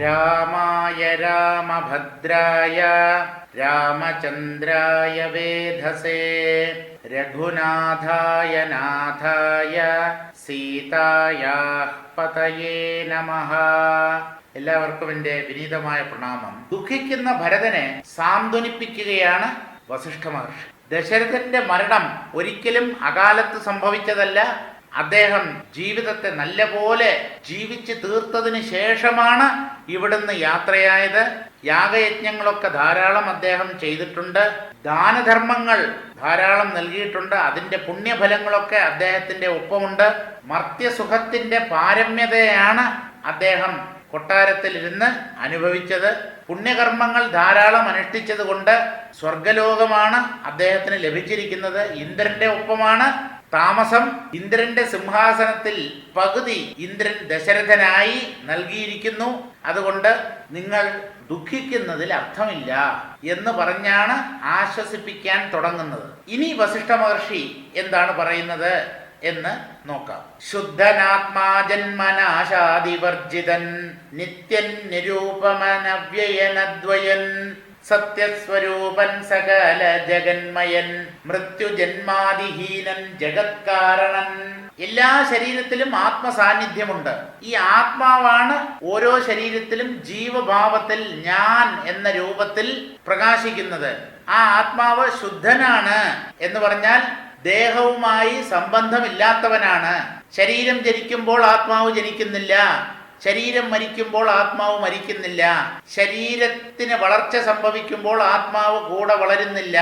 രാമായ രാമഭദ്രായ രാമചന്ദ്രായ വേധസേ രഘുനാഥായ നാഥായ സീതായാ പതയേ നമ. എല്ലാവർക്കും എന്റെ വിനീതമായ പ്രണാമം. ദുഃഖിക്കുന്ന ഭരതനെ സാന്ത്വനിപ്പിക്കുകയാണ് വസിഷ്ഠ മഹർഷി. ദശരഥന്റെ മരണം ഒരിക്കലും അകാലത്ത് സംഭവിച്ചതല്ല അദ്ദേഹം ജീവിതത്തെ നല്ലപോലെ ജീവിച്ച് തീർത്തതിന് ശേഷമാണ് ഇവിടുന്ന് യാത്രയായത്. യാഗയജ്ഞങ്ങളൊക്കെ ധാരാളം അദ്ദേഹം ചെയ്തിട്ടുണ്ട്. ദാനധർമ്മങ്ങൾ ധാരാളം നൽകിയിട്ടുണ്ട്. അതിന്റെ പുണ്യഫലങ്ങളൊക്കെ അദ്ദേഹത്തിന്റെ ഒപ്പമുണ്ട്. മർത്യസുഖത്തിന്റെ പാരമ്യതയാണ് അദ്ദേഹം കൊട്ടാരത്തിലിരുന്ന് അനുഭവിച്ചത്. പുണ്യകർമ്മങ്ങൾ ധാരാളം അനുഷ്ഠിച്ചതുകൊണ്ട് സ്വർഗലോകമാണ് അദ്ദേഹത്തിന് ലഭിച്ചിരിക്കുന്നത്. ഇന്ദ്രന്റെ ഒപ്പമാണ് താമസം ഇന്ദ്രന്റെ സിംഹാസനത്തിൽ പകുതി ഇന്ദ്രൻ ദശരഥനായി നൽകിയിരിക്കുന്നു. അതുകൊണ്ട് നിങ്ങൾ ദുഃഖിക്കുന്നതിൽ അർത്ഥമില്ല എന്ന് പറഞ്ഞാണ് ആശ്വസിപ്പിക്കാൻ തുടങ്ങുന്നത്. ഇനി വസിഷ്ഠ മഹർഷി എന്താണ് പറയുന്നത് എന്ന് നോക്കാം. ശുദ്ധനാത്മാ ജന്മനാശാദിവർജിതൻ നിത്യൻ നിരൂപമനവ്യയനദ്വയൻ സത്യസ്വരൂപൻ സകല ജഗന്മയൻ മൃത്യുജന്മാദിഹീനൻ ജഗത്കാരണൻ. എല്ലാ ശരീരത്തിലും ആത്മസാന്നിധ്യമുണ്ട്. ഈ ആത്മാവാണ് ഓരോ ശരീരത്തിലും ജീവഭാവത്തിൽ ഞാൻ എന്ന രൂപത്തിൽ പ്രകാശിക്കുന്നത്. ആ ആത്മാവ് ശുദ്ധനാണ് എന്ന് പറഞ്ഞാൽ ദേഹവുമായി സംബന്ധമില്ലാത്തവനാണ്. ശരീരം ജനിക്കുമ്പോൾ ആത്മാവ് ജനിക്കുന്നില്ല. ശരീരം മരിക്കുമ്പോൾ ആത്മാവ് മരിക്കുന്നില്ല. ശരീരത്തിന് വളർച്ച സംഭവിക്കുമ്പോൾ ആത്മാവ് കൂടെ വളരുന്നില്ല.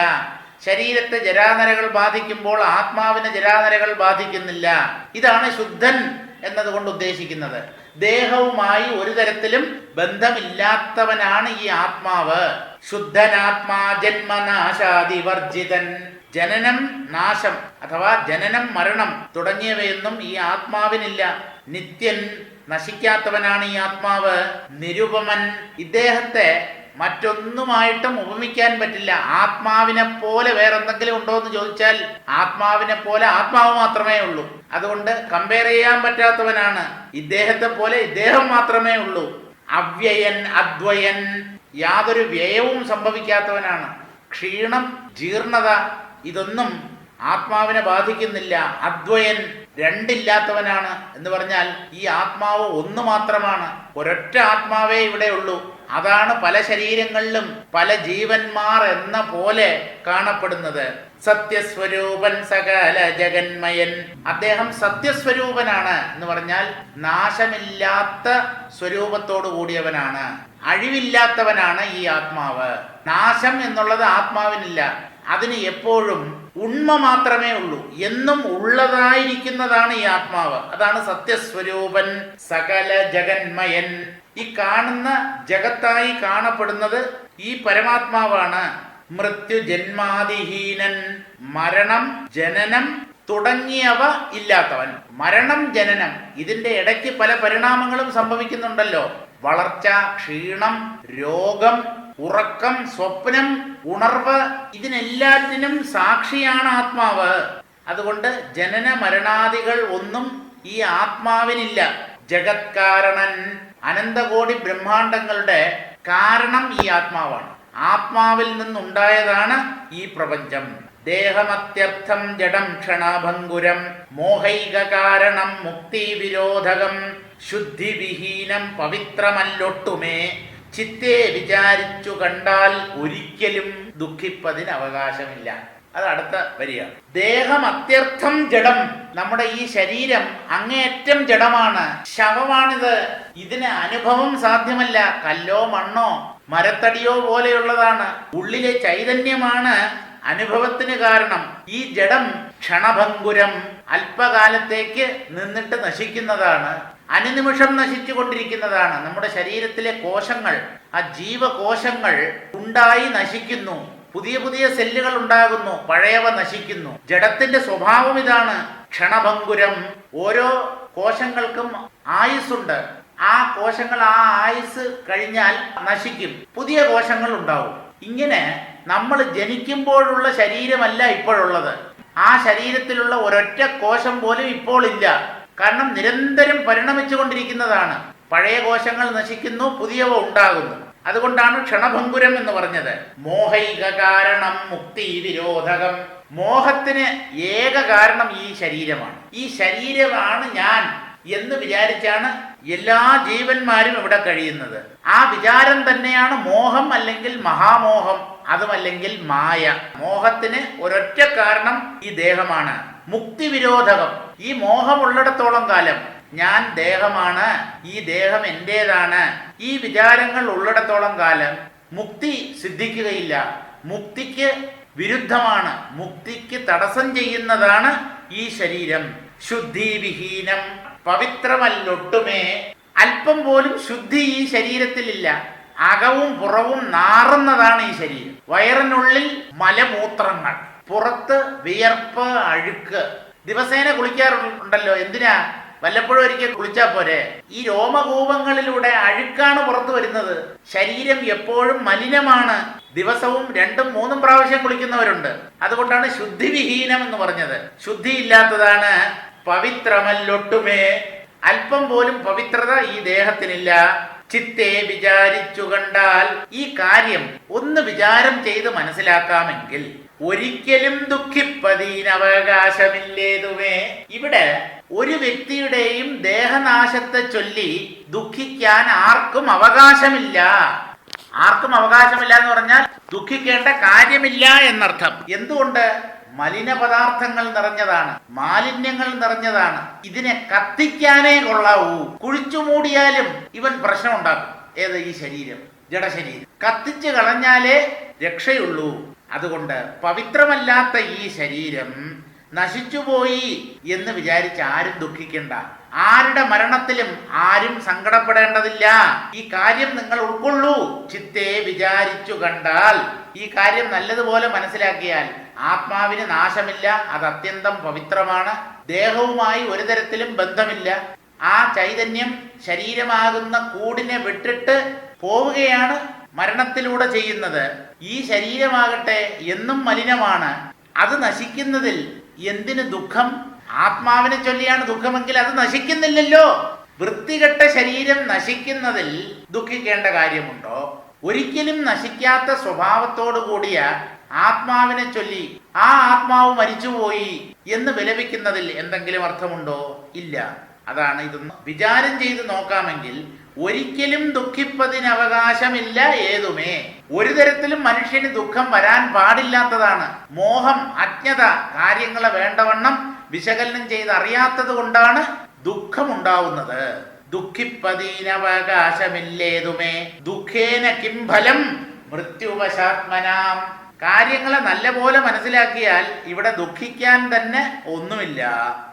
ശരീരത്തെ ജരാനരകൾ ബാധിക്കുമ്പോൾ ആത്മാവിന് ജരാനരകൾ ബാധിക്കുന്നില്ല. ഇതാണ് ശുദ്ധൻ എന്നതുകൊണ്ട് ഉദ്ദേശിക്കുന്നത്. ദേഹവുമായി ഒരു തരത്തിലും ബന്ധമില്ലാത്തവനാണ് ഈ ആത്മാവ്. ശുദ്ധനാത്മാ ജന്മനാശാദി വർജിതൻ. ജനനം നാശം അഥവാ ജനനം മരണം തുടങ്ങിയവയൊന്നും ഈ ആത്മാവിനില്ല. നിത്യൻ നശിക്കാത്തവനാണ് ഈ ആത്മാവ്. നിരുപമൻ ഇദ്ദേഹത്തെ മറ്റൊന്നുമായിട്ടും ഉപമിക്കാൻ പറ്റില്ല. ആത്മാവിനെ പോലെ വേറെന്തെങ്കിലും ഉണ്ടോ എന്ന് ചോദിച്ചാൽ ആത്മാവിനെ പോലെ ആത്മാവ് മാത്രമേ ഉള്ളൂ. അതുകൊണ്ട് കമ്പയർ ചെയ്യാൻ പറ്റാത്തവനാണ്. ഇദ്ദേഹത്തെ പോലെ ഇദ്ദേഹം മാത്രമേ ഉള്ളൂ. അവ്യയൻ അദ്വയൻ യാതൊരു വ്യയവും സംഭവിക്കാത്തവനാണ്. ക്ഷീണം ജീർണത ഇതൊന്നും ആത്മാവിനെ ബാധിക്കുന്നില്ല. അദ്വയൻ രണ്ടില്ലാത്തവനാണ് എന്ന് പറഞ്ഞാൽ ഈ ആത്മാവ് ഒന്ന് മാത്രമാണ്. ഒരൊറ്റ ആത്മാവേ ഇവിടെ ഉള്ളൂ. അതാണ് പല ശരീരങ്ങളിലും പല ജീവന്മാർ എന്ന പോലെ കാണപ്പെടുന്നത്. സത്യസ്വരൂപൻ സകല ജഗന്മയൻ. അദ്ദേഹം സത്യസ്വരൂപനാണ് എന്ന് പറഞ്ഞാൽ നാശമില്ലാത്ത സ്വരൂപത്തോടു കൂടിയവനാണ്. അഴിവില്ലാത്തവനാണ് ഈ ആത്മാവ്. നാശം എന്നുള്ളത് ആത്മാവിനില്ല. അതിന് എപ്പോഴും ഉണ്മ മാത്രമേ ഉള്ളൂ. എന്നും ഉള്ളതായിരിക്കുന്നതാണ് ഈ ആത്മാവ്. അതാണ് സത്യസ്വരൂപൻ സകല ജഗന്മയൻ. ഈ കാണുന്ന ജഗത്തായി കാണപ്പെടുന്നത് ഈ പരമാത്മാവാണ്. മൃത്യു ജന്മാതിഹീനൻ മരണം ജനനം തുടങ്ങിയവ ഇല്ലാത്തവൻ. മരണം ജനനം ഇതിന്റെ ഇടയ്ക്ക് പല പരിണാമങ്ങളും സംഭവിക്കുന്നുണ്ടല്ലോ. വളർച്ച ക്ഷീണം രോഗം ഉറക്കം സ്വപ്നം ഉണർവ് ഇതിനെല്ലാറ്റിനും സാക്ഷിയാണ് ആത്മാവ്. അതുകൊണ്ട് ജനന മരണാദികൾ ഒന്നും ഈ ആത്മാവിനില്ല. ജഗത്കാരണൻ അനന്തകോടി ബ്രഹ്മാണ്ടങ്ങളുടെ കാരണം ഈ ആത്മാവാണ്. ആത്മാവിൽ നിന്നുണ്ടായതാണ് ഈ പ്രപഞ്ചം. ദേഹമത്യർത്ഥം ജഡം ക്ഷണഭംഗുരം മോഹൈക കാരണം മുക്തി വിരോധകം ശുദ്ധിവിഹീനം പവിത്രമല്ലൊട്ടുമേ. ചിത്തെ വിചാരിച്ചു കണ്ടാൽ ഒരിക്കലും ദുഃഖിപ്പതിന് അവകാശമില്ല അത് അടുത്ത വരികയാണ് ദേഹം അത്യർത്ഥം ജഡം. നമ്മുടെ ഈ ശരീരം അങ്ങേയറ്റം ജഡമാണ്. ശവമാണിത്. ഇതിന് അനുഭവം സാധ്യമല്ല. കല്ലോ മണ്ണോ മരത്തടിയോ പോലെയുള്ളതാണ്. ഉള്ളിലെ ചൈതന്യമാണ് അനുഭവത്തിന് കാരണം. ഈ ജഡം ക്ഷണഭങ്കുരം അല്പകാലത്തേക്ക് നിന്നിട്ട് നശിക്കുന്നതാണ്. അനുനിമിഷം നശിച്ചുകൊണ്ടിരിക്കുന്നതാണ്. നമ്മുടെ ശരീരത്തിലെ കോശങ്ങൾ ആ ജീവകോശങ്ങൾ ഉണ്ടായി നശിക്കുന്നു. പുതിയ പുതിയ സെല്ലുകൾ ഉണ്ടാകുന്നു പഴയവ നശിക്കുന്നു. ജഡത്തിന്റെ സ്വഭാവം ഇതാണ്. ക്ഷണഭങ്കുരം. ഓരോ കോശങ്ങൾക്കും ആയുസ്സുണ്ട്. ആ കോശങ്ങൾ ആ ആയുസ് കഴിഞ്ഞാൽ നശിക്കും. പുതിയ കോശങ്ങൾ ഉണ്ടാവും. ഇങ്ങനെ നമ്മൾ ജനിക്കുമ്പോഴുള്ള ശരീരമല്ല ഇപ്പോഴുള്ളത്. ആ ശരീരത്തിലുള്ള ഒരൊറ്റ കോശം പോലും ഇപ്പോൾ ഇല്ല. കാരണം നിരന്തരം പരിണമിച്ചുകൊണ്ടിരിക്കുന്നതാണ്. പഴയ കോശങ്ങൾ നശിക്കുന്നു പുതിയവ ഉണ്ടാകുന്നു. അതുകൊണ്ടാണ് ക്ഷണഭങ്കുരം എന്ന് പറഞ്ഞത്. മോഹൈക കാരണം മുക്തി വിരോധകം. മോഹത്തിന് ഏക കാരണം ഈ ശരീരമാണ്. ഈ ശരീരമാണ് ഞാൻ എന്ന് വിചാരിച്ചാണ് എല്ലാ ജീവന്മാരും ഇവിടെ കഴിയുന്നത്. ആ വിചാരം തന്നെയാണ് മോഹം അല്ലെങ്കിൽ മഹാമോഹം അതുമല്ലെങ്കിൽ മായ. മോഹത്തിന് ഒരൊറ്റ കാരണം ഈ ദേഹമാണ്. മുക്തി വിരോധകം. ഈ മോഹമുള്ളിടത്തോളം കാലം ഞാൻ ദേഹമാണ് ഈ ദേഹം എന്റേതാണ് ഈ വിചാരങ്ങൾ ഉള്ളിടത്തോളം കാലം മുക്തി സിദ്ധിക്കുകയില്ല. മുക്തിക്ക് വിരുദ്ധമാണ് മുക്തിക്ക് തടസ്സം ചെയ്യുന്നതാണ് ഈ ശരീരം. ശുദ്ധിവിഹീനം പവിത്രമല്ലൊട്ടുമേ. അല്പം പോലും ശുദ്ധി ഈ ശരീരത്തിലില്ല. അകവും പുറവും നാറുന്നതാണ് ഈ ശരീരം. വയറിനുള്ളിൽ മലമൂത്രങ്ങൾ പുറത്ത് വിയർപ്പ് അഴുക്ക് ദിവസേന കുളിക്കാറുണ്ടല്ലോ എന്തിനാ? വല്ലപ്പോഴും ഒരിക്കൽ കുളിച്ചാൽ പോരെ? ഈ രോമകൂപങ്ങളിലൂടെ അഴുക്കാണ് പുറത്തു വരുന്നത്. ശരീരം എപ്പോഴും മലിനമാണ്. ദിവസവും രണ്ടും മൂന്നും പ്രാവശ്യം കുളിക്കുന്നവരുണ്ട്. അതുകൊണ്ടാണ് ശുദ്ധിവിഹീനം എന്ന് പറഞ്ഞത്. ശുദ്ധിയില്ലാത്തതാണ് പവിത്രമല്ലൊട്ടുമേ. അല്പം പോലും പവിത്രത ഈ ദേഹത്തിനില്ല. ചിത്തെ വിചാരിച്ചു കണ്ടാൽ ഈ കാര്യം ഒന്ന് വിചാരം ചെയ്ത് മനസ്സിലാക്കാമെങ്കിൽ ഒരിക്കലും ദുഃഖിപ്പതീനവകാശമില്ലേതുമേ ഇവിടെ ഒരു വ്യക്തിയുടെയും ദേഹനാശത്തെ ചൊല്ലി ദുഃഖിക്കാൻ ആർക്കും അവകാശമില്ല. ആർക്കും അവകാശമില്ല എന്ന് പറഞ്ഞാൽ ദുഃഖിക്കേണ്ട കാര്യമില്ല എന്നർത്ഥം. എന്തുകൊണ്ട്? മലിന പദാർത്ഥങ്ങൾ നിറഞ്ഞതാണ് മാലിന്യങ്ങൾ നിറഞ്ഞതാണ്. ഇതിനെ കത്തിക്കാനേ കൊള്ളാവൂ. കുഴിച്ചു മൂടിയാലും ഇവൻ പ്രശ്നം ഉണ്ടാക്കും ഏത്? ഈ ശരീരം ജഡശരീരം. കത്തിച്ചു കളഞ്ഞാലേ രക്ഷയുള്ളൂ. അതുകൊണ്ട് പവിത്രമല്ലാത്ത ഈ ശരീരം നശിച്ചുപോയി എന്ന് വിചാരിച്ച് ആരും ദുഃഖിക്കേണ്ട. ആരുടെ മരണത്തിലും ആരും സങ്കടപ്പെടേണ്ടതില്ല. ഈ കാര്യം നിങ്ങൾ ഉൾക്കൊള്ളൂ. ചിത്തെ വിചാരിച്ചു കണ്ടാൽ ഈ കാര്യം നല്ലതുപോലെ മനസ്സിലാക്കിയാൽ ആത്മാവിന് നാശമില്ല. അത് അത്യന്തം പവിത്രമാണ്. ദേഹവുമായി ഒരു തരത്തിലും ബന്ധമില്ല. ആ ചൈതന്യം ശരീരമാകുന്ന കൂടിനെ വിട്ടിട്ട് പോവുകയാണ് മരണത്തിലൂടെ ചെയ്യുന്നത് ഈ ശരീരമാകട്ടെ എന്നും മലിനമാണ്. അത് നശിക്കുന്നതിൽ എന്തിന് ദുഃഖം? ആത്മാവിനെ ചൊല്ലിയാണ് ദുഃഖമെങ്കിൽ അത് നശിക്കുന്നില്ലല്ലോ. വൃത്തികെട്ട ശരീരം നശിക്കുന്നതിൽ ദുഃഖിക്കേണ്ട കാര്യമുണ്ടോ? ഒരിക്കലും നശിക്കാത്ത സ്വഭാവത്തോടു കൂടിയ ആത്മാവിനെ ചൊല്ലി ആ ആത്മാവ് മരിച്ചുപോയി എന്ന് വിലപിക്കുന്നതിൽ എന്തെങ്കിലും അർത്ഥമുണ്ടോ? ഇല്ല. അതാണ് ഇതൊന്ന്. വിചാരം ചെയ്ത് നോക്കാമെങ്കിൽ ഒരിക്കലും ദുഃഖിപ്പതിന് അവകാശമില്ല ഏതുമേ. ഒരു തരത്തിലും മനുഷ്യന് ദുഃഖം വരാൻ പാടില്ലാത്തതാണ്. മോഹം അജ്ഞത കാര്യങ്ങളെ വേണ്ടവണ്ണം വിശകലനം ചെയ്ത് അറിയാത്തത് കൊണ്ടാണ് ദുഃഖമുണ്ടാവുന്നത്. ദുഃഖിപ്പതീനവകാശമില്ലേതുമേ. ദുഃഖേന കിംഫലം മൃത്യുവശാത്മനാം കാര്യങ്ങളെ നല്ലപോലെ മനസ്സിലാക്കിയാൽ ഇവിടെ ദുഃഖിക്കാൻ തന്നെ ഒന്നുമില്ല.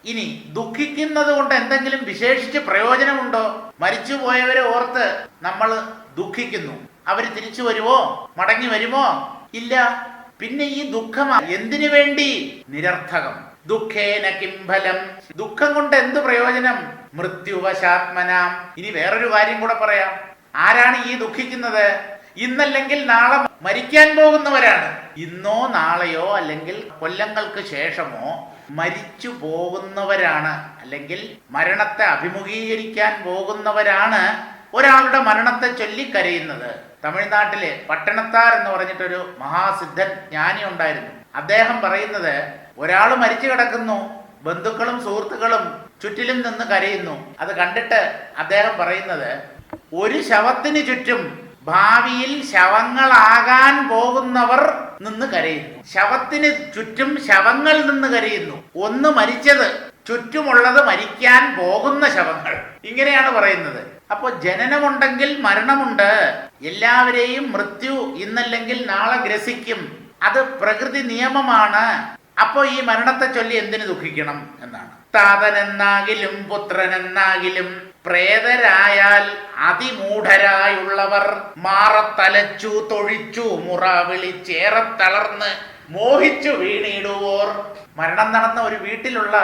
ഇനി ദുഃഖിക്കുന്നത് കൊണ്ട് എന്തെങ്കിലും വിശേഷിച്ച് പ്രയോജനമുണ്ടോ? മരിച്ചുപോയവരെ ഓർത്ത് നമ്മൾ ദുഃഖിക്കുന്നു. അവർ തിരിച്ചു വരുമോ? മടങ്ങി വരുമോ? ഇല്ല. പിന്നെ ഈ ദുഃഖം എന്തിനു വേണ്ടി? നിരർത്ഥകം. ദുഃഖേന കിംഫലം ദുഃഖം കൊണ്ട് എന്ത് പ്രയോജനം? മൃത്യുവശാത്മനാം. ഇനി വേറൊരു കാര്യം കൂടെ പറയാം. ആരാണ് ഈ ദുഃഖിക്കുന്നത്? ഇന്നല്ലെങ്കിൽ നാളെ മരിക്കാൻ പോകുന്നവരാണ്. ഇന്നോ നാളെയോ അല്ലെങ്കിൽ കൊല്ലങ്ങൾക്ക് ശേഷമോ മരിച്ചു പോകുന്നവരാണ്. അല്ലെങ്കിൽ മരണത്തെ അഭിമുഖീകരിക്കാൻ പോകുന്നവരാണ് ഒരാളുടെ മരണത്തെ ചൊല്ലി കരയുന്നത് തമിഴ്നാട്ടിലെ പട്ടണത്താർ എന്ന് പറഞ്ഞിട്ടൊരു മഹാസിദ്ധൻ ജ്ഞാനി ഉണ്ടായിരുന്നു. അദ്ദേഹം പറയുന്നത് ഒരാൾ മരിച്ചു കിടക്കുന്നു. ബന്ധുക്കളും സുഹൃത്തുക്കളും ചുറ്റിലും നിന്ന് കരയുന്നു. അത് കണ്ടിട്ട് അദ്ദേഹം പറയുന്നത് ഒരു ശവത്തിന് ചുറ്റും ഭാവിയിൽ ശവങ്ങളാകാൻ പോകുന്നവർ നിന്ന് കരയുന്നു. ശവത്തിന് ചുറ്റും ശവങ്ങൾ നിന്ന് കരയുന്നു. ഒന്ന് മരിച്ചത് ചുറ്റുമുള്ളത് മരിക്കാൻ പോകുന്ന ശവങ്ങൾ. ഇങ്ങനെയാണ് പറയുന്നത്. അപ്പൊ ജനനമുണ്ടെങ്കിൽ മരണമുണ്ട്. എല്ലാവരെയും മൃത്യു ഇന്നല്ലെങ്കിൽ നാളെ ഗ്രസിക്കും. അത് പ്രകൃതി നിയമമാണ്. അപ്പോ ഈ മരണത്തെ ചൊല്ലി എന്തിനു ദുഃഖിക്കണം എന്നാണ്. താതനെന്നാകിലും പുത്രനെന്നാകിലും പ്രേതരായാൽ അതിമൂഢരായുള്ളവർ മാറത്തലച്ചു തൊഴിച്ചു മുറ വിളിച്ചേറെ തളർന്ന് മോഹിച്ചു വീണിടുവോർ. മരണം നടന്ന ഒരു വീട്ടിലുള്ള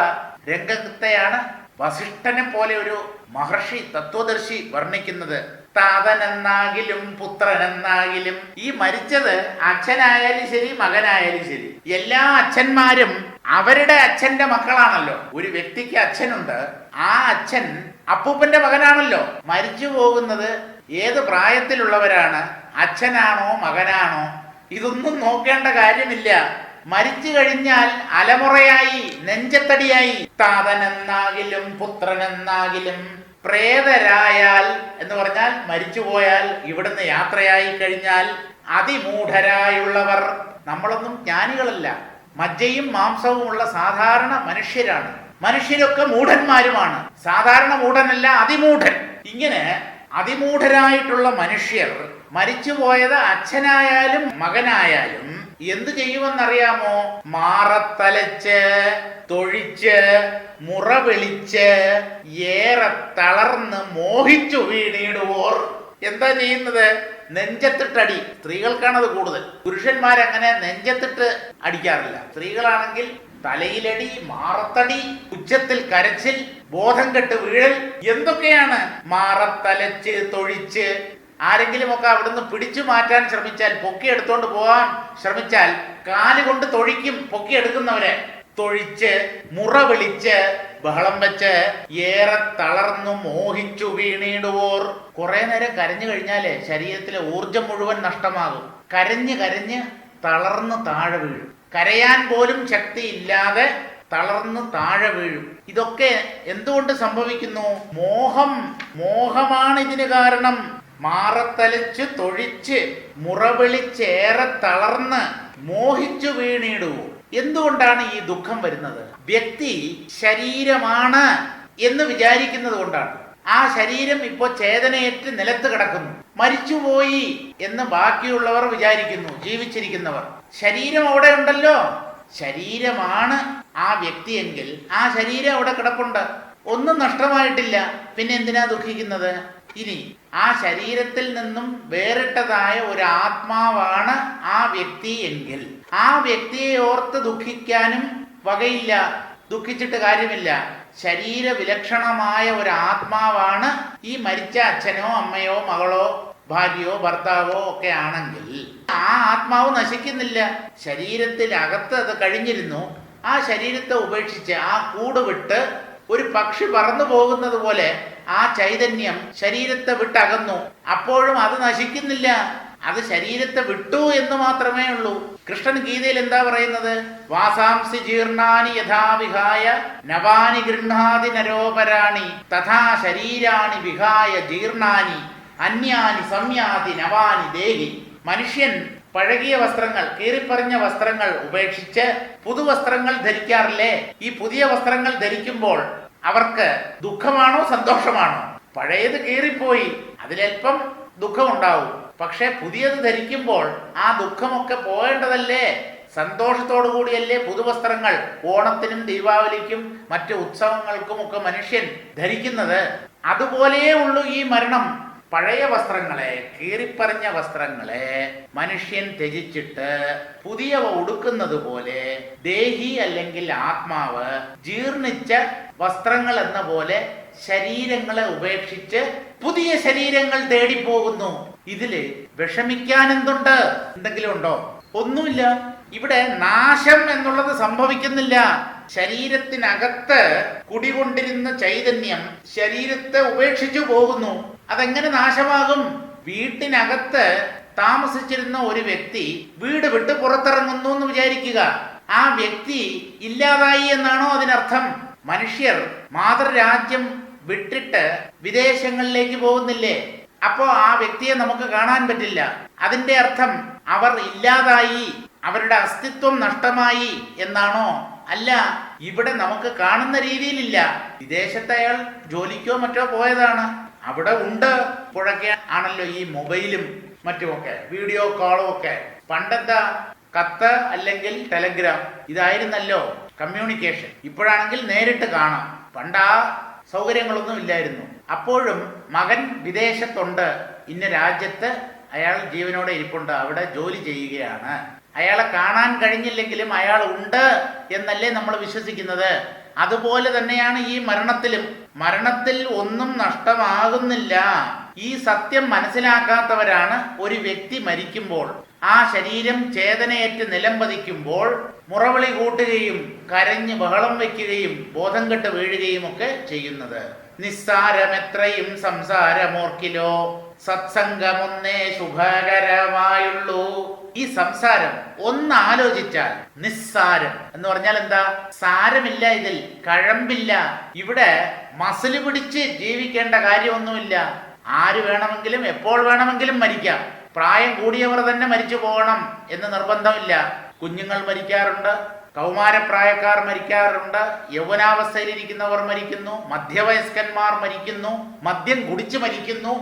രംഗത്തെയാണ് വസിഷ്ഠനെ പോലെ ഒരു മഹർഷി തത്വദർശി വർണിക്കുന്നത്. താതനെന്നാകിലും പുത്രനെന്നാകിലും. ഈ മരിച്ചത് അച്ഛനായാലും ശരി മകനായാലും ശരി. എല്ലാ അച്ഛന്മാരും അവരുടെ അച്ഛന്റെ മക്കളാണല്ലോ. ഒരു വ്യക്തിക്ക് അച്ഛനുണ്ട്. ആ അച്ഛൻ അപ്പൂപ്പന്റെ മകനാണല്ലോ. മരിച്ചു പോകുന്നത് ഏത് പ്രായത്തിലുള്ളവരാണ്? അച്ഛനാണോ മകനാണോ? ഇതൊന്നും നോക്കേണ്ട കാര്യമില്ല. മരിച്ചു കഴിഞ്ഞാൽ അലമുറയായി നെഞ്ചത്തടിയായി. താതനെന്നാകിലും പുത്രനെന്നാകിലും പ്രേതരായാൽ എന്ന് പറഞ്ഞാൽ മരിച്ചുപോയാൽ ഇവിടുന്ന് യാത്രയായി കഴിഞ്ഞാൽ അതിമൂഢരായുള്ളവർ നമ്മളൊന്നും ജ്ഞാനികളല്ല. മജ്ജയും മാംസവും ഉള്ള സാധാരണ മനുഷ്യരാണ്. മനുഷ്യരൊക്കെ മൂഢന്മാരുമാണ്. സാധാരണ മൂഢനല്ല അതിമൂഢൻ. ഇങ്ങനെ അതിമൂഢരായിട്ടുള്ള മനുഷ്യർ മരിച്ചുപോയത് അച്ഛനായാലും മകനായാലും എന്തു ചെയ്യുമെന്നറിയാമോ? മാറത്തലച്ച് തൊഴിച്ച് മുറ വിളിച്ച് ഏറെ തളർന്ന് മോഹിച്ചു വീണിടുവോർ. എന്താ ചെയ്യുന്നത്? നെഞ്ചത്തിട്ടടി. സ്ത്രീകൾക്കാണത് കൂടുതൽ. പുരുഷന്മാരങ്ങനെ നെഞ്ചത്തിട്ട് അടിക്കാറില്ല. സ്ത്രീകളാണെങ്കിൽ തലയിലടി മാറത്തടി ഉച്ചത്തിൽ കരച്ചിൽ ബോധം കെട്ട് വീഴൽ എന്തൊക്കെയാണ്? മാറത്തലച്ച് തൊഴിച്ച്. ആരെങ്കിലും ഒക്കെ അവിടുന്ന് പിടിച്ചു മാറ്റാൻ ശ്രമിച്ചാൽ പൊക്കി എടുത്തോണ്ട് പോവാൻ ശ്രമിച്ചാൽ കാൽ കൊണ്ട് തൊഴിക്കും പൊക്കി എടുക്കുന്നവരെ. തൊഴിച്ച് മുറ വിളിച്ച് ബഹളം വെച്ച് ഏറെ തളർന്നു മോഹിച്ചു വീണിടുവോർ. കുറെ നേരം കരഞ്ഞു കഴിഞ്ഞാലേ ശരീരത്തിലെ ഊർജം മുഴുവൻ നഷ്ടമാകും. കരഞ്ഞ് കരഞ്ഞ് തളർന്ന് താഴെ വീഴും. കരയാൻ പോലും ശക്തിയില്ലാതെ തളർന്ന് താഴെ വീഴും. ഇതൊക്കെ എന്തുകൊണ്ട് സംഭവിക്കുന്നു? മോഹം മോഹമാണ് ഇതിന് കാരണം. മാറത്തലച്ച് തൊഴിച്ച് മുറവിളിച്ചേറെ തളർന്ന് മോഹിച്ചു വീണിടൂ. എന്തുകൊണ്ടാണ് ഈ ദുഃഖം വരുന്നത്? വ്യക്തി ശരീരമാണ് എന്ന് വിചാരിക്കുന്നത് കൊണ്ടാണ്. ആ ശരീരം ഇപ്പോൾ ചേതനയേറ്റ് നിലത്ത് കിടക്കുന്നു. മരിച്ചുപോയി എന്ന് ബാക്കിയുള്ളവർ വിചാരിക്കുന്നു ജീവിച്ചിരിക്കുന്നവർ. ശരീരം അവിടെ ഉണ്ടല്ലോ. ശരീരമാണ് ആ വ്യക്തിയെങ്കിൽ ആ ശരീരം അവിടെ കിടപ്പുണ്ട്. ഒന്നും നഷ്ടമായിട്ടില്ല. പിന്നെ എന്തിനാ ദുഃഖിക്കുന്നത്? ഇനി ആ ശരീരത്തിൽ നിന്നും വേറിട്ടതായ ഒരു ആത്മാവാണ് ആ വ്യക്തി എങ്കിൽ. ആ വ്യക്തിയെ ഓർത്ത് ദുഃഖിക്കാനും വകയില്ല. ദുഃഖിച്ചിട്ട് കാര്യമില്ല. ശരീര വിലക്ഷണമായ ഒരു ആത്മാവാണ് ഈ മരിച്ച അച്ഛനോ അമ്മയോ മകളോ ഭാര്യയോ ഭർത്താവോ ഒക്കെ ആണെങ്കിൽ ആ ആത്മാവ് നശിക്കുന്നില്ല. ശരീരത്തിനകത്ത് അത് കഴിഞ്ഞിരുന്നു. ആ ശരീരത്തെ ഉപേക്ഷിച്ച് ആ കൂട് വിട്ട് ഒരു പക്ഷി പറന്നു പോകുന്നത് പോലെ ആ ചൈതന്യം ശരീരത്തെ വിട്ടകന്നു. അപ്പോഴും അത് നശിക്കുന്നില്ല. അത് ശരീരത്തെ വിട്ടു എന്ന് മാത്രമേ ഉള്ളൂ. കൃഷ്ണൻ ഗീതയിൽ എന്താ പറയുന്നത്? വാസാംസി ജീർണാനി യഥാവിഹായ നവാനി ഗൃഹാതി നരോപരാണി തഥാ ശരീരാണി വിഹായ ജീർണാനി അന്യാനി സംയാതി നവാനി ദേഹി. മനുഷ്യൻ പഴകിയ വസ്ത്രങ്ങൾ കീറിപ്പറഞ്ഞ വസ്ത്രങ്ങൾ ഉപേക്ഷിച്ച് പുതുവസ്ത്രങ്ങൾ ധരിക്കാറില്ലേ? ഈ പുതിയ വസ്ത്രങ്ങൾ ധരിക്കുമ്പോൾ അവർക്ക് ദുഃഖമാണോ സന്തോഷമാണോ? പഴയത് കീറിപ്പോയി അതിലൽപ്പം ദുഃഖമുണ്ടാവും. പക്ഷെ പുതിയത് ധരിക്കുമ്പോൾ ആ ദുഃഖമൊക്കെ പോകേണ്ടതല്ലേ? സന്തോഷത്തോടു കൂടിയല്ലേ പുതുവസ്ത്രങ്ങൾ ഓണത്തിനും ദീപാവലിക്കും മറ്റ് ഉത്സവങ്ങൾക്കും ഒക്കെ മനുഷ്യൻ ധരിക്കുന്നത്? അതുപോലെയേ ഉള്ളൂ ഈ മരണം. പഴയ വസ്ത്രങ്ങളെ കീറിപ്പറഞ്ഞ വസ്ത്രങ്ങളെ മനുഷ്യൻ ത്യജിച്ചിട്ട് പുതിയവ ഉടുക്കുന്നത് പോലെ ദേഹി അല്ലെങ്കിൽ ആത്മാവ് ജീർണിച്ച വസ്ത്രങ്ങൾ എന്ന പോലെ ശരീരങ്ങളെ ഉപേക്ഷിച്ച് പുതിയ ശരീരങ്ങൾ തേടിപ്പോകുന്നു. ഇതിൽ വിഷമിക്കാൻ എന്തുണ്ട് എന്തെങ്കിലും ഉണ്ടോ? ഒന്നുമില്ല. ഇവിടെ നാശം എന്നുള്ളത് സംഭവിക്കുന്നില്ല. ശരീരത്തിനകത്ത് കുടികൊണ്ടിരുന്ന ചൈതന്യം ശരീരത്തെ ഉപേക്ഷിച്ചു പോകുന്നു. അതെങ്ങനെ നാശമാകും? വീട്ടിനകത്ത് താമസിച്ചിരുന്ന ഒരു വ്യക്തി വീട് വിട്ട് പുറത്തിറങ്ങുന്നു എന്ന് വിചാരിക്കുക. ആ വ്യക്തി ഇല്ലാതായി എന്നാണോ അതിനർത്ഥം? മനുഷ്യർ മാതൃരാജ്യം വിട്ടിട്ട് വിദേശങ്ങളിലേക്ക് പോകുന്നില്ലേ? അപ്പോ ആ വ്യക്തിയെ നമുക്ക് കാണാൻ പറ്റില്ല. അതിന്റെ അർത്ഥം അവർ ഇല്ലാതായി അവരുടെ അസ്തിത്വം നഷ്ടമായി എന്നാണോ? അല്ല ഇവിടെ നമുക്ക് കാണുന്ന രീതിയിലില്ല. വിദേശത്ത് അയാൾ ജോലിക്കോ മറ്റോ പോയതാണ്. അവിടെ ഉണ്ട് ഇപ്പോഴൊക്കെ ആണല്ലോ ഈ മൊബൈലും മറ്റുമൊക്കെ വീഡിയോ കോളും ഒക്കെ. പണ്ടെന്താ? കത്ത് അല്ലെങ്കിൽ ടെലഗ്രാം. ഇതായിരുന്നല്ലോ കമ്മ്യൂണിക്കേഷൻ. ഇപ്പോഴാണെങ്കിൽ നേരിട്ട് കാണാം. പണ്ട് ആ സൗകര്യങ്ങളൊന്നും ഇല്ലായിരുന്നു. അപ്പോഴും മകൻ വിദേശത്തുണ്ട്. ഇന്ന രാജ്യത്ത് അയാൾ ജീവനോടെ ഇരിപ്പുണ്ട്. അവിടെ ജോലി ചെയ്യുകയാണ്. അയാളെ കാണാൻ കഴിഞ്ഞില്ലെങ്കിലും അയാൾ ഉണ്ട് എന്നല്ലേ നമ്മൾ വിശ്വസിക്കുന്നത്. അതുപോലെ തന്നെയാണ് ഈ മരണത്തിലും. മരണത്തിൽ ഒന്നും നഷ്ടമാകുന്നില്ല. ഈ സത്യം മനസ്സിലാക്കാത്തവരാണ് ഒരു വ്യക്തി മരിക്കുമ്പോൾ. ആ ശരീരം ചേതനയേറ്റ് നിലം പതിക്കുമ്പോൾ മുറവിളി കൂട്ടുകയും കരഞ്ഞ് ബഹളം വയ്ക്കുകയും ബോധം കെട്ട് വീഴുകയും ഒക്കെ ചെയ്യുന്നത്. നിസ്സാരമെത്രയും സംസാരമോർക്കിലോ? സത്സംഗമൊന്നേ ശുഭകരമായുള്ളൂ. ഈ സംസാരം ഒന്ന് ആലോചിച്ചാൽ നിസ്സാരം. എന്ന് പറഞ്ഞാൽ എന്താ? സാരമില്ല ഇതിൽ കഴമ്പില്ല. ഇവിടെ മസിൽ പിടിച്ച് ജീവിക്കേണ്ട കാര്യമൊന്നുമില്ല. ആര് വേണമെങ്കിലും എപ്പോൾ വേണമെങ്കിലും മരിക്കാം. പ്രായം കൂടിയവർ തന്നെ മരിച്ചു പോകണം എന്ന് നിർബന്ധമില്ല. കുഞ്ഞുങ്ങൾ മരിക്കാറുണ്ട് കൗമാരപ്രായക്കാർ മരിക്കാറുണ്ട് യൗവനാവസ്ഥയിലിരിക്കുന്നവർ മരിക്കുന്നു മധ്യവയസ്കന്മാർ മരിക്കുന്നു മദ്യം കുടിച്ച് മരിക്കുന്നു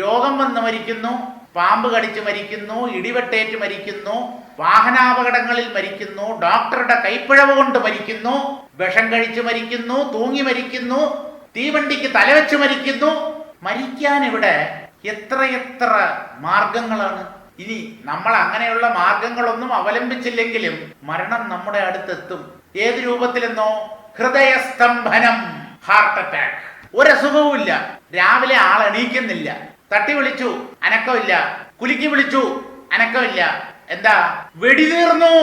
രോഗം വന്ന് മരിക്കുന്നു പാമ്പ് കടിച്ച് മരിക്കുന്നു ഇടിവെട്ടേറ്റ് മരിക്കുന്നു വാഹനാപകടങ്ങളിൽ മരിക്കുന്നു ഡോക്ടറുടെ കൈപ്പിഴവ് കൊണ്ട് മരിക്കുന്നു വിഷം കഴിച്ച് മരിക്കുന്നു തൂങ്ങി മരിക്കുന്നു തീവണ്ടിക്ക് തലവെച്ച് മരിക്കുന്നു. മരിക്കാൻ ഇവിടെ എത്രയെത്ര മാർഗങ്ങളാണ്? ഇനി നമ്മൾ അങ്ങനെയുള്ള മാർഗങ്ങളൊന്നും അവലംബിച്ചില്ലെങ്കിലും മരണം നമ്മുടെ അടുത്തെത്തും. ഏത് രൂപത്തിലെന്നോ? ഹൃദയസ്തംഭനം ഹാർട്ട് അറ്റാക്ക് ഒരസുഖവുമില്ല രാവിലെ ആൾ എണീക്കുന്നില്ല. തട്ടി വിളിച്ചു അനക്കമില്ല കുലുക്കി വിളിച്ചു അനക്കമില്ല എന്താ? വെടിതീർന്നു.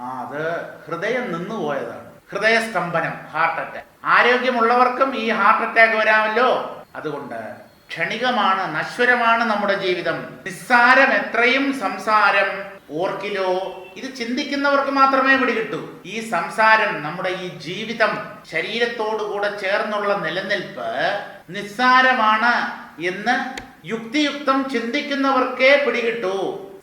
ആ അത് ഹൃദയം നിന്നു പോയതാണ്. ഹൃദയസ്തംഭനം ഹാർട്ട് അറ്റാക്ക് ആരോഗ്യമുള്ളവർക്കും ഈ ഹാർട്ട് അറ്റാക്ക് വരാമല്ലോ. അതുകൊണ്ട് ക്ഷണികമാണ് നശ്വരമാണ് നമ്മുടെ ജീവിതം. നിസ്സാരം എത്രയും സംസാരം ഓർക്കിലോ? ഇത് ചിന്തിക്കുന്നവർക്ക് മാത്രമേ പിടികിട്ടൂ. ഈ സംസാരം നമ്മുടെ ഈ ജീവിതം ശരീരത്തോടുകൂടെ ചേർന്നുള്ള നിലനിൽപ്പ് നിസ്സാരമാണ് എന്ന് യുക്തിയുക്തം ചിന്തിക്കുന്നവർക്കേ പിടികിട്ടൂ.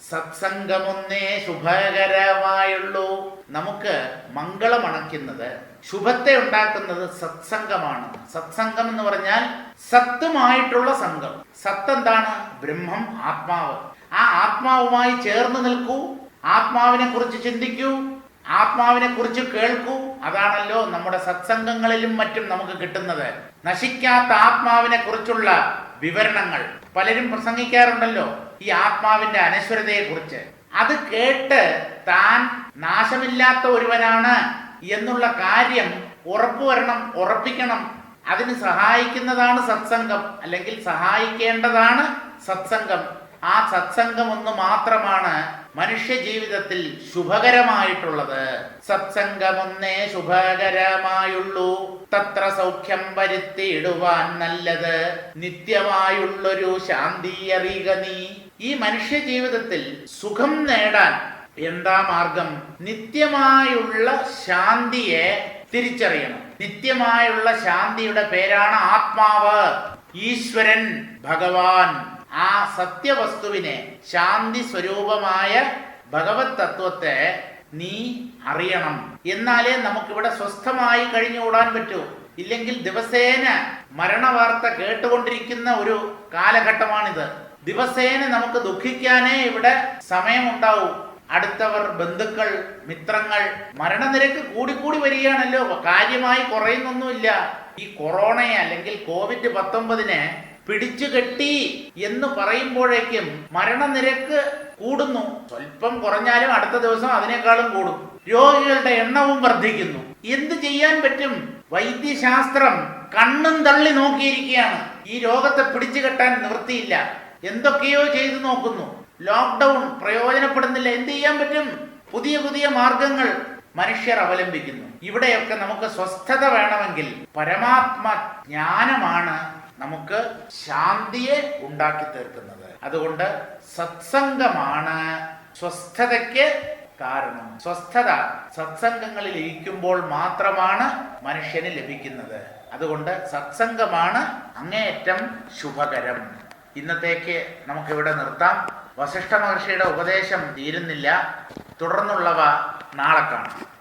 സത്സംഗമൊന്നേ ശുഭകരമായുള്ളൂ. നമുക്ക് മംഗളമണയ്ക്കുന്നത് ശുഭത്തെ ഉണ്ടാക്കുന്നത് സത്സംഗമാണ്. സത്സംഗം എന്ന് പറഞ്ഞാൽ സത്തുമായിട്ടുള്ള സംഘം. സത്ത് എന്താണ്? ബ്രഹ്മം ആത്മാവ്. ആ ആത്മാവുമായി ചേർന്ന് നിൽക്കൂ. ആത്മാവിനെ കുറിച്ച് ചിന്തിക്കൂ. ആത്മാവിനെ കുറിച്ച് കേൾക്കൂ. അതാണല്ലോ നമ്മുടെ സത്സംഗങ്ങളിലും മറ്റും നമുക്ക് കിട്ടുന്നത്. നശിക്കാത്ത ആത്മാവിനെ കുറിച്ചുള്ള വിവരണങ്ങൾ. പലരും പ്രസംഗിക്കാറുണ്ടല്ലോ ഈ ആത്മാവിന്റെ അനശ്വരതയെ കുറിച്ച് അത് കേട്ട് താൻ നാശമില്ലാത്ത ഒരുവനാണ്. എന്നുള്ള കാര്യം ഉറപ്പുവരണം ഉറപ്പിക്കണം. അതിന് സഹായിക്കുന്നതാണ് സത്സംഗം. അല്ലെങ്കിൽ സഹായിക്കേണ്ടതാണ് സത്സംഗം. ആ സത്സംഗം ഒന്ന് മാത്രമാണ് മനുഷ്യ ജീവിതത്തിൽ ശുഭകരമായിട്ടുള്ളത്. സത്സംഗമൊന്നേ ശുഭകരമായുള്ളൂ. തത്ര സൗഖ്യം വരുത്തിയിടുവാൻ നല്ലത്. നിത്യമായുള്ളൊരു ശാന്തി അറിയുക നീ. ഈ മനുഷ്യ ജീവിതത്തിൽ സുഖം നേടാൻ എന്താ മാർഗം? നിത്യമായുള്ള ശാന്തിയെ തിരിച്ചറിയണം. നിത്യമായുള്ള ശാന്തിയുടെ പേരാണ് ആത്മാവ്. ഈശ്വരൻ ഭഗവാൻ. ആ സത്യവസ്തുവിനെ ശാന്തി സ്വരൂപമായ ഭഗവത് തത്വത്തെ നീ അറിയണം. എന്നാലേ നമുക്കിവിടെ സ്വസ്ഥമായി കഴിഞ്ഞുകൂടാൻ പറ്റൂ. ഇല്ലെങ്കിൽ ദിവസേന മരണവാർത്ത കേട്ടുകൊണ്ടിരിക്കുന്ന ഒരു കാലഘട്ടമാണിത്. ദിവസേന നമുക്ക് ദുഃഖിക്കാനേ ഇവിടെ സമയമുണ്ടാവൂ. അടുത്തവർ ബന്ധുക്കൾ മിത്രങ്ങൾ മരണനിരക്ക് കൂടിക്കൂടി വരികയാണല്ലോ. കാര്യമായി കുറയുന്നൊന്നുമില്ല. ഈ കൊറോണയെ അല്ലെങ്കിൽ കോവിഡ് പത്തൊമ്പതിനെ പിടിച്ചു കെട്ടി എന്ന് പറയുമ്പോഴേക്കും മരണനിരക്ക് കൂടുന്നു. സ്വല്പം കുറഞ്ഞാലും അടുത്ത ദിവസം അതിനേക്കാളും കൂടും. രോഗികളുടെ എണ്ണവും വർദ്ധിക്കുന്നു. എന്ത് ചെയ്യാൻ പറ്റും? വൈദ്യശാസ്ത്രം കണ്ണും തള്ളി നോക്കിയിരിക്കുകയാണ്. ഈ രോഗത്തെ പിടിച്ചു കെട്ടാൻ നിവൃത്തിയില്ല. എന്തൊക്കെയോ ചെയ്തു നോക്കുന്നു. ലോക്ക്ഡൗൺ പ്രയോജനപ്പെടുന്നില്ല. എന്ത് ചെയ്യാൻ പറ്റും? പുതിയ പുതിയ മാർഗങ്ങൾ മനുഷ്യർ അവലംബിക്കുന്നു. ഇവിടെയൊക്കെ നമുക്ക് സ്വസ്ഥത വേണമെങ്കിൽ പരമാത്മ ജ്ഞാനമാണ് നമുക്ക് ശാന്തിയെ ഉണ്ടാക്കി തീർക്കുന്നത്. അതുകൊണ്ട് സത്സംഗമാണ് സ്വസ്ഥതയ്ക്ക് കാരണം. സ്വസ്ഥത സത്സംഗങ്ങളിൽ ഇരിക്കുമ്പോൾ മാത്രമാണ് മനുഷ്യന് ലഭിക്കുന്നത്. അതുകൊണ്ട് സത്സംഗമാണ് അങ്ങേയറ്റം ശുഭകരം. ഇന്നത്തേക്ക് നമുക്കിവിടെ നിർത്താം. വസിഷ്ഠ മഹർഷിയുടെ ഉപദേശം തീരുന്നില്ല. തുടർന്നുള്ളവ നാളെ കാണാം.